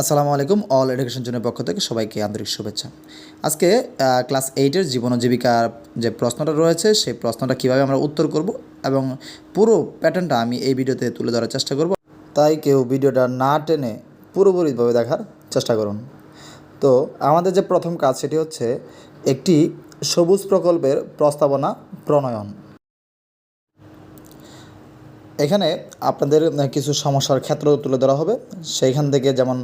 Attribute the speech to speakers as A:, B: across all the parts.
A: আসসালামু আলাইকুম, all education জনের পক্ষ থেকে সবাইকে আন্তরিক শুভেচ্ছা। আজকে ক্লাস এইটের জীবন জীবিকার যে প্রশ্নটা রয়েছে, সেই প্রশ্নটা কীভাবে আমরা উত্তর করব এবং পুরো প্যাটার্নটা আমি এই ভিডিওতে তুলে ধরার চেষ্টা করব। তাই কেউ ভিডিওটা না টেনে পুরোপুরিভাবে দেখার চেষ্টা করুন। তো আমাদের যে প্রথম কাজ, সেটি হচ্ছে একটি সবুজ প্রকল্পের প্রস্তাবনা প্রণয়ন। এখানে আপনাদের কিছু সমস্যার ক্ষেত্র তুলে ধরা হবে। সেইখান থেকে যেমন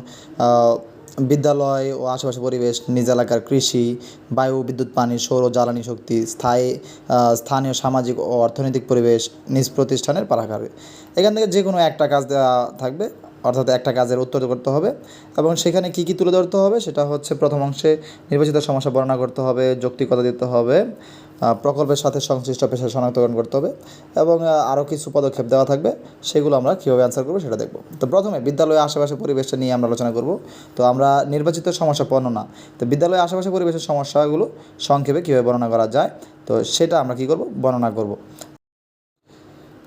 A: বিদ্যালয় ও আশেপাশে পরিবেশ, নিজ এলাকার কৃষি, বায়ু, বিদ্যুৎ, পানি, সৌর, জ্বালানি শক্তি, স্থায়ী স্থানীয় সামাজিক ও অর্থনৈতিক পরিবেশ, নিজ প্রতিষ্ঠানের পারাকারে। এখান থেকে যে কোনো একটা কাজ দেওয়া থাকবে। অর্থাৎ একটা কাজের উত্তর করতে হবে এবং সেখানে কী কী তুলে ধরতে হবে সেটা হচ্ছে প্রথম অংশে নির্বাচিত সমস্যা বর্ণনা করতে হবে, যৌক্তিকতা দিতে হবে প্রকল্পের সাথে সংশ্লিষ্ট পেশা শনাক্তকরণ করতে হবে এবং আরও কিছু পদক্ষেপ দেওয়া থাকবে সেগুলো আমরা কীভাবে অ্যান্সার করব সেটা দেখব। তো প্রথমে বিদ্যালয়ের আশেপাশে পরিবেশটা নিয়ে আমরা আলোচনা করব। তো আমরা নির্বাচিত সমস্যা বর্ণনা তো বিদ্যালয়ের আশেপাশে পরিবেশের সমস্যাগুলো সংক্ষেপে কীভাবে বর্ণনা করা যায়, তো সেটা আমরা কী করব? বর্ণনা করব।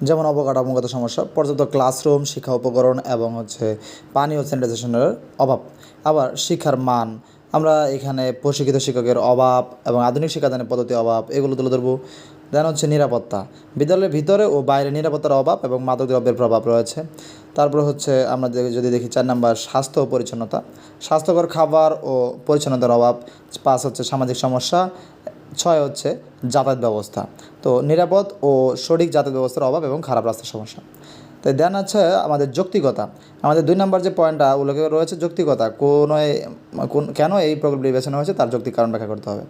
A: যেমন অবকাঠামোগত সমস্যা, পর্যাপ্ত ক্লাসরুম শিক্ষা উপকরণ এবং হচ্ছে পানি ও স্যানিটাইজেশনের অভাব। আবার শিক্ষার মান, আমরা এখানে প্রশিক্ষিত শিক্ষকের অভাব এবং আধুনিক শিক্ষাদানের পদ্ধতি অভাব, এগুলো তুলে ধরবো। দেন হচ্ছে নিরাপত্তা। বিদ্যালয়ের ভিতরে ও বাইরে নিরাপত্তার অভাব এবং মাদক দ্রব্যের প্রভাব রয়েছে। তারপর হচ্ছে আমরা যদি দেখি চার নাম্বার, স্বাস্থ্য ও পরিচ্ছন্নতা। স্বাস্থ্যকর খাবার ও পরিচ্ছন্নতার অভাব পাঁচ হচ্ছে সামাজিক সমস্যা ছয় হচ্ছে যাতায়াত ব্যবস্থা। তো নিরাপদ ও সঠিক যাতায়াত ব্যবস্থার অভাব এবং খারাপ রাস্তার সমস্যা। তো দেন আছে আমাদের যৌক্তিকতা। আমাদের দুই নম্বর যে পয়েন্টটা উল্লেখ রয়েছে যৌক্তিকতা, কোন কোন, কেন এই প্রকল্পটি বেছানো হয়েছে তার যৌক্তিক কারণ ব্যাখ্যা করতে হবে।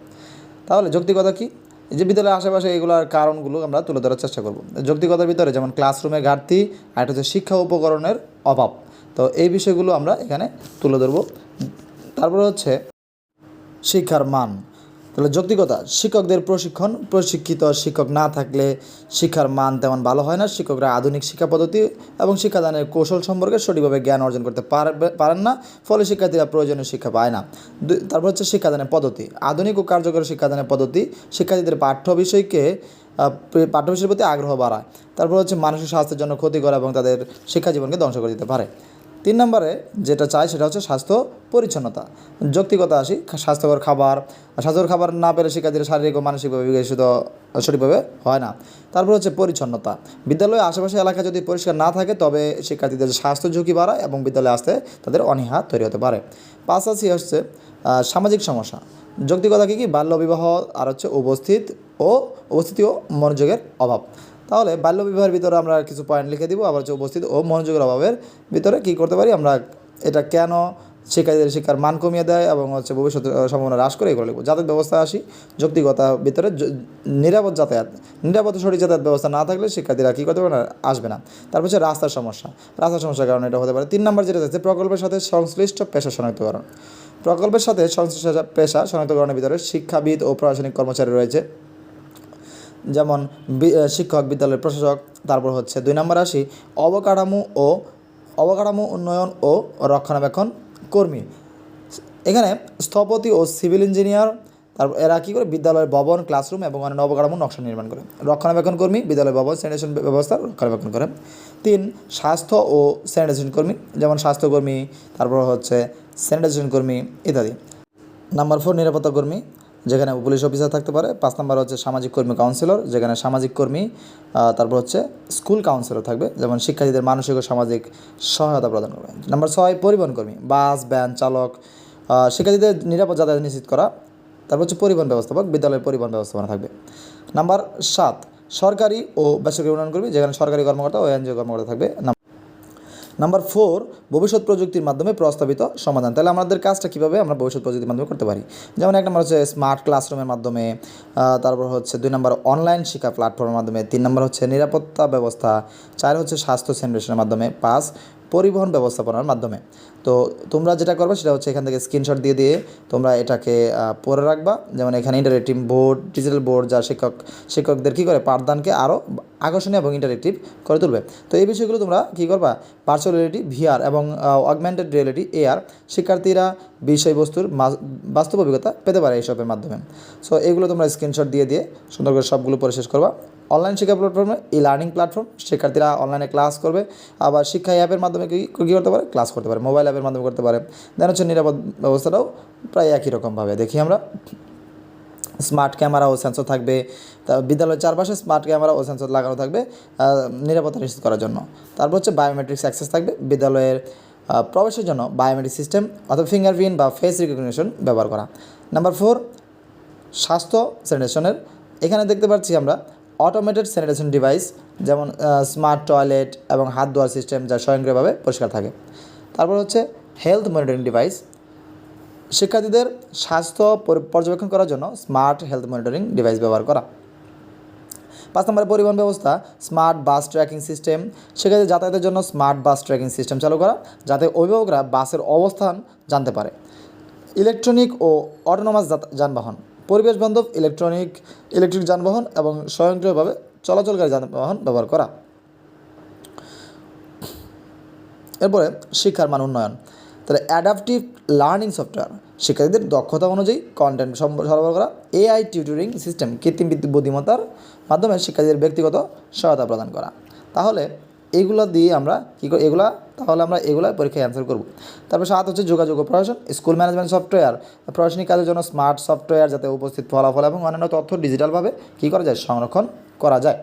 A: তাহলে যৌক্তিকতা কি? যে বিদ্যালয়ের আশেপাশে এগুলোর কারণগুলো আমরা তুলে ধরার চেষ্টা করব। যৌক্তিকতার ভিতরে যেমন ক্লাসরুমের ঘাটতি আর হচ্ছে শিক্ষা উপকরণের অভাব। তো এই বিষয়গুলো আমরা এখানে তুলে ধরবো। তারপরে হচ্ছে শিক্ষার মান। তাহলে যৌক্তিকতা শিক্ষকদের প্রশিক্ষণ, প্রশিক্ষিত শিক্ষক না থাকলে শিক্ষার মান তেমন ভালো হয় না। শিক্ষকরা আধুনিক শিক্ষা পদ্ধতি এবং শিক্ষাদানের কৌশল সম্পর্কে সঠিকভাবে জ্ঞান অর্জন করতে পারবে, পারেন না, ফলে শিক্ষার্থীরা প্রয়োজনীয় শিক্ষা পায় না। তারপর হচ্ছে শিক্ষাদানের পদ্ধতি। আধুনিক ও কার্যকর শিক্ষাদানের পদ্ধতি শিক্ষার্থীদের পাঠ্য বিষয়কে পাঠ্য বিষয়ের প্রতি আগ্রহ বাড়ায়। তারপর হচ্ছে মানসিক স্বাস্থ্যের জন্য ক্ষতিকর এবং তাদের শিক্ষা জীবনকে ধ্বংস করে দিতে পারে। তিন নম্বরে যেটা চাই সেটা হচ্ছে স্বাস্থ্য পরিচ্ছন্নতা। যৌক্তিকতা আসি স্বাস্থ্যকর খাবার স্বাস্থ্যকর খাবার না পেলে শিক্ষার্থীরা শারীরিক ও মানসিকভাবে বিকশিত সঠিকভাবে হয় না। তারপর হচ্ছে পরিচ্ছন্নতা। বিদ্যালয়ের আশেপাশে এলাকা যদি পরিষ্কার না থাকে, তবে শিক্ষার্থীদের স্বাস্থ্য ঝুঁকি বাড়ায় এবং বিদ্যালয়ে আসতে তাদের অনীহা তৈরি হতে পারে। পাঁচ আছে হচ্ছে সামাজিক সমস্যা। যৌক্তিকতা কী কী? বাল্যবিবাহ, আর হচ্ছে উপস্থিত ও, উপস্থিতি ও মনোযোগের অভাব। তাহলে বাল্যবিবাহের ভিতরে আমরা কিছু পয়েন্ট লিখে দিব, আবার হচ্ছে উপস্থিত ও মনোযোগের অভাবের ভিতরে কী করতে পারি, আমরা এটা কেন শিক্ষার্থীদের শিক্ষার মান কমিয়ে দেয় এবং হচ্ছে ভবিষ্যৎ সম্ভাবনা হ্রাস করে এগুলো লিখব। যাতায়াত ব্যবস্থা আসি, যৌক্তিকতা ভিতরে নিরাপদ যাতায়াত, নিরাপদ সঠিক যাতায়াত ব্যবস্থা না থাকলে শিক্ষার্থীরা কী করতে পারে না, আসবে না। তারপর হচ্ছে রাস্তার সমস্যা, রাস্তার সমস্যার কারণে এটা হতে পারে। তিন নম্বর যেটা যাচ্ছে প্রকল্পের সাথে সংশ্লিষ্ট পেশা শনাক্তকরণ। প্রকল্পের সাথে সংশ্লিষ্ট পেশা শনাক্তকরণের ভিতরে শিক্ষাবিদ ও প্রশাসনিক কর্মচারী রয়েছে। যেমন শিক্ষক, বিদ্যালয়ের প্রশাসক, তারপর হচ্ছে দুই নম্বর আসি অবকাঠামো ও অবকাঠামো উন্নয়ন ও রক্ষণাবেক্ষণ কর্মী। এখানে স্থপতি ও সিভিল ইঞ্জিনিয়ার, তারপর এরা কী করে? বিদ্যালয়ের ভবন, ক্লাসরুম এবং অন্যান্য অবকাঠামো নকশা নির্মাণ করে। রক্ষণাবেক্ষণ কর্মী, বিদ্যালয় ভবন, স্যানিটেশন ব্যবস্থা রক্ষণাবেক্ষণ করে। তিন, স্বাস্থ্য ও স্যানিটেশন কর্মী, যেমন স্বাস্থ্যকর্মী তারপর হচ্ছে স্যানিটেশন কর্মী ইত্যাদি। নাম্বার ফোর, নিরাপত্তা কর্মী যেখানে পুলিশ অফিসার থাকতে পারে। পাঁচ নাম্বার হচ্ছে সামাজিক কর্মী কাউন্সিলর যেখানে সামাজিক কর্মী তারপর হচ্ছে স্কুল কাউন্সিলর থাকবে, যেমন শিক্ষার্থীদের মানসিক ও সামাজিক সহায়তা প্রদান করবে। নাম্বার ছয়, পরিবহন কর্মী, বাস ভ্যান চালক শিক্ষার্থীদের নিরাপদ যাতায়াত নিশ্চিত করা। তারপর হচ্ছে পরিবহন ব্যবস্থাপক, বিদ্যালয়ের পরিবহন ব্যবস্থাপনা থাকবে। নাম্বার সাত, সরকারি ও বেসরকারি উন্নয়ন কর্মী, যেখানে সরকারি কর্মকর্তা ও এনজিও কর্মকর্তা থাকবে। নাম্বার ফোর ভবিষ্যৎ প্রযুক্তির মাধ্যমে প্রস্তাবিত সমাধান। তাহলে আমাদের কাজটা কীভাবে আমরা ভবিষ্যৎ প্রযুক্তির মাধ্যমে করতে পারি? যেমন এক নম্বর হচ্ছে স্মার্ট ক্লাসরুমের মাধ্যমে তারপর হচ্ছে দুই নম্বর অনলাইন শিক্ষা প্ল্যাটফর্মের মাধ্যমে, তিন নম্বর হচ্ছে নিরাপত্তা ব্যবস্থা, চার হচ্ছে স্বাস্থ্য সেন্ট্রেশনের মাধ্যমে, পাঁচ পরিবহন ব্যবস্থাপনার মাধ্যমে। তো তোমরা যেটা করবে সেটা হচ্ছে এখান থেকে স্ক্রিনশট দিয়ে দিয়ে তোমরা এটাকে পরে রাখবা। যেমন এখানে ইন্টারেক্টিভ বোর্ড ডিজিটাল বোর্ড যা শিক্ষক, শিক্ষকদের কী করে পাঠদানকে আরও আকর্ষণীয় এবং ইন্টারেক্টিভ করে তুলবে। তো এই বিষয়গুলো তোমরা কী করবা? ভার্চুয়াল রিয়েলিটি ভিআর এবং অগমেন্টেড রিয়েলিটি এআর শিক্ষার্থীরা বিষয়বস্তুর বাস্তব অভিজ্ঞতা পেতে পারে এইসবের মাধ্যমে। সো এগুলো তোমরা স্ক্রিনশট দিয়ে দিয়ে সুন্দর করে সবগুলো পরে শেষ করবা। অনলাইন শিক্ষা প্ল্যাটফর্মে ই লার্নিং প্ল্যাটফর্ম শিক্ষার্থীরা অনলাইনে ক্লাস করবে, আবার শিক্ষা অ্যাপের মাধ্যমে কী করতে পারে? ক্লাস করতে পারে মোবাইল অ্যাপের মাধ্যমে করতে পারে। দেন হচ্ছে নিরাপদ ব্যবস্থাটাও প্রায় একই রকমভাবে দেখি আমরা। স্মার্ট ক্যামেরা ও সেন্সর থাকবে। তা বিদ্যালয়ের চারপাশে স্মার্ট ক্যামেরা ও সেন্সর লাগানো থাকবে নিরাপত্তা নিশ্চিত করার জন্য। তারপর হচ্ছে বায়োমেট্রিক্স অ্যাক্সেস থাকবে। বিদ্যালয়ের প্রবেশের জন্য বায়োমেট্রিক সিস্টেম অথবা ফিঙ্গারপ্রিন্ট বা ফেস রিকগনিশন ব্যবহার করা। নাম্বার ফোর স্বাস্থ্য স্যানিটেশনের এখানে দেখতে পাচ্ছি আমরা অটোমেটেড স্যানিটেশন ডিভাইস যেমন স্মার্ট টয়লেট এবং হাত ধোয়ার সিস্টেম যা স্বয়ংক্রিয়ভাবে পরিষ্কার থাকে। তারপর হচ্ছে হেলথ মনিটরিং ডিভাইস শিক্ষার্থীদের স্বাস্থ্য পর্যবেক্ষণ করার জন্য স্মার্ট হেলথ মনিটরিং ডিভাইস ব্যবহার করা। পাঁচ নম্বরে পরিবহন ব্যবস্থা স্মার্ট বাস ট্র্যাকিং সিস্টেম সেক্ষেত্রে যাতায়াতের জন্য স্মার্ট বাস ট্র্যাকিং সিস্টেম চালু করা, যাতে অভিভাবকরা বাসের অবস্থান জানতে পারে। ইলেকট্রনিক ও অটোনোমাস যানবাহন। পরিবেশ বান্ধব ইলেকট্রনিক ইলেকট্রিক যানবাহন এবং স্বয়ংক্রিয়ভাবে চলাচলকারী যানবাহন ব্যবহার করা। এরপরে শিক্ষার মান উন্নয়ন। তাহলে অ্যাডাপটিভ লার্নিং সফটওয়্যার শিক্ষার্থীদের দক্ষতা অনুযায়ী কন্টেন্ট সরবরাহ করা এআই টিউটরিং সিস্টেম কৃত্রিম বৃদ্ধি- বুদ্ধিমত্তার মাধ্যমে শিক্ষার্থীদের ব্যক্তিগত সহায়তা প্রদান করা। তাহলে এইগুলো দিয়ে আমরা কী করি, এগুলা, তাহলে আমরা এগুলা পরীক্ষায় অ্যান্সার করব। তারপর সাত হচ্ছে যোগাযোগ প্রশাসন স্কুল ম্যানেজমেন্ট সফটওয়্যার প্রশাসনিক কাজের জন্য স্মার্ট সফটওয়্যার যাতে উপস্থিত ফলাফল এবং অন্যান্য তথ্য ডিজিটালভাবে কী করা যায়, সংরক্ষণ করা যায়।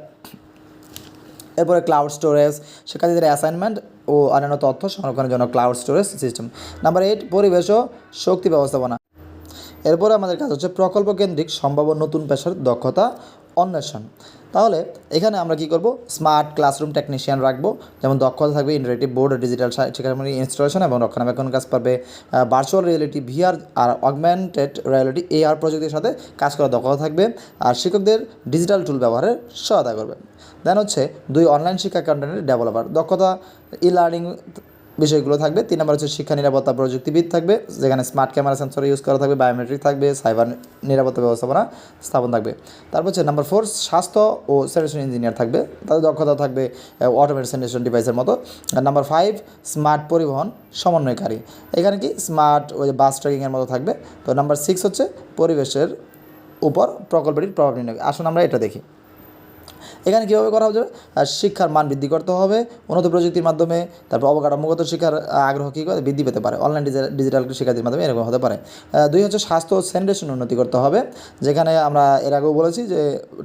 A: এরপরে ক্লাউড স্টোরেজ শিক্ষার্থীদের অ্যাসাইনমেন্ট ও অন্যান্য তথ্য সংরক্ষণের জন্য cloud storage system number eight পরিবেশ ও শক্তি ব্যবস্থাপনা। এরপরে আমাদের কাজ হচ্ছে প্রকল্প কেন্দ্রিক সম্ভাব্য নতুন পেশার দক্ষতা অন্বেষণ। তাহলে এখানে আমরা কি করব? স্মার্ট ক্লাসরুম টেকনিশিয়ান রাখব, যেমন দক্ষতা থাকবে ইন্টারেক্টিভ বোর্ড ডিজিটাল শিক্ষামূলক ইনস্টলেশন এবং রক্ষণাবেক্ষণ কাজ পারবে ভার্চুয়াল রিয়েলিটি ভিআর আর অগমেন্টেড রিয়েলিটি এআর প্রযুক্তির সাথে কাজ করার দক্ষতা থাকবে, আর শিক্ষকদের ডিজিটাল টুল ব্যবহারের সহায়তা করবে। দেন হচ্ছে দুই অনলাইন শিক্ষা কন্টেন্টের ডেভেলপার দক্ষতা ই লার্নিং বিষয়গুলো থাকবে। তিন নম্বর হচ্ছে শিক্ষা নিরাপত্তা প্রযুক্তিবিদ থাকবে, যেখানে স্মার্ট ক্যামেরা সেন্সর ইউজ করা থাকবে বায়োমেট্রিক থাকবে সাইবার নিরাপত্তা ব্যবস্থাপনা স্থাপন থাকবে। তারপর হচ্ছে নাম্বার ফোর স্বাস্থ্য ও স্যানিটেশন ইঞ্জিনিয়ার থাকবে, তাদের দক্ষতা থাকবে অটোমেটিক স্যানিটেশন ডিভাইসের মতো। নাম্বার ফাইভ স্মার্ট পরিবহন সমন্বয়কারী, এখানে কি স্মার্ট ওই বাস ট্র্যাকিংয়ের মতো থাকবে। তো নাম্বার সিক্স হচ্ছে পরিবেশের উপর প্রকল্পটির প্রভাব নির্ণয়, আসুন আমরা এটা দেখি। এখানে কীভাবে করা যাবে? শিক্ষার মান বৃদ্ধি করতে হবে, উন্নত প্রযুক্তির মাধ্যমে, তারপর অবকাঠামোগত শিক্ষার আগ্রহ কী করে? বৃদ্ধি পেতে পারে। অনলাইন ডিজিটাল শিক্ষার্থীর মাধ্যমে এরকম হতে পারে। দুই হচ্ছে স্বাস্থ্য ও স্যানিটেশন উন্নতি করতে হবে, যেখানে আমরা এর আগেও বলেছি যে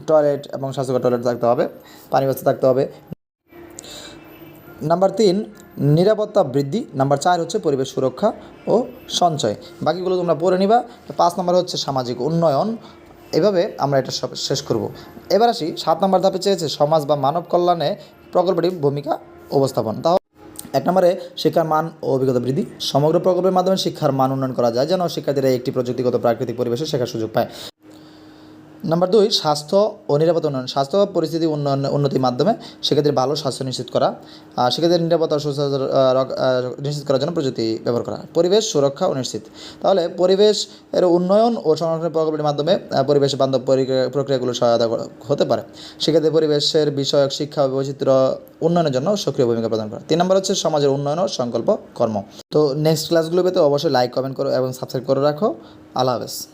A: টয়লেট এবং স্বাস্থ্যকর টয়লেট থাকতে হবে, পানি ব্যবস্থা থাকতে হবে। নাম্বার তিন, নিরাপত্তা বৃদ্ধি। নাম্বার চার হচ্ছে পরিবেশ সুরক্ষা ও সঞ্চয়। বাকিগুলো তোমরা পড়ে নিবা। পাঁচ নম্বর হচ্ছে সামাজিক উন্নয়ন। এভাবে আমরা এটা সব শেষ করব। এবার আসি, সাত নম্বর ধাপে চেয়েছে সমাজ বা মানব কল্যাণে প্রকল্পটির ভূমিকা উপস্থাপন। তাহলে এক নম্বরে শিক্ষার মান ও অভিজ্ঞতা বৃদ্ধি। সমগ্র প্রকল্পের মাধ্যমে শিক্ষার মান উন্নয়ন করা যায়, যেন শিক্ষার্থীরা একটি প্রযুক্তিগত প্রাকৃতিক পরিবেশে শেখার সুযোগ পায়। নাম্বার দুই, স্বাস্থ্য ও নিরাপত্তা উন্নয়ন। স্বাস্থ্য পরিস্থিতি উন্নয়ন উন্নতির মাধ্যমে সেক্ষেত্রে ভালো স্বাস্থ্য নিশ্চিত করা সেক্ষেত্রে নিরাপত্তা সুস্থতা নিশ্চিত করার জন্য প্রযুক্তি ব্যবহার করা। পরিবেশ সুরক্ষা ও নিশ্চিত। তাহলে পরিবেশ এর উন্নয়ন ও সংরক্ষণ প্রকল্পের মাধ্যমে পরিবেশ বান্ধব পরিক্রিয়া- প্রক্রিয়াগুলো সহায়তা হতে পারে। সেক্ষেত্রে পরিবেশের বিষয়ক শিক্ষা ও বৈচিত্র্য উন্নয়নের জন্য সক্রিয় ভূমিকা প্রদান করা। তিন নম্বর হচ্ছে সমাজের উন্নয়ন ও সংকল্প কর্ম। তো নেক্সট ক্লাসগুলো পেতে অবশ্যই লাইক কমেন্ট করো এবং সাবস্ক্রাইব করে রাখো। আল্লাহ হাফেজ।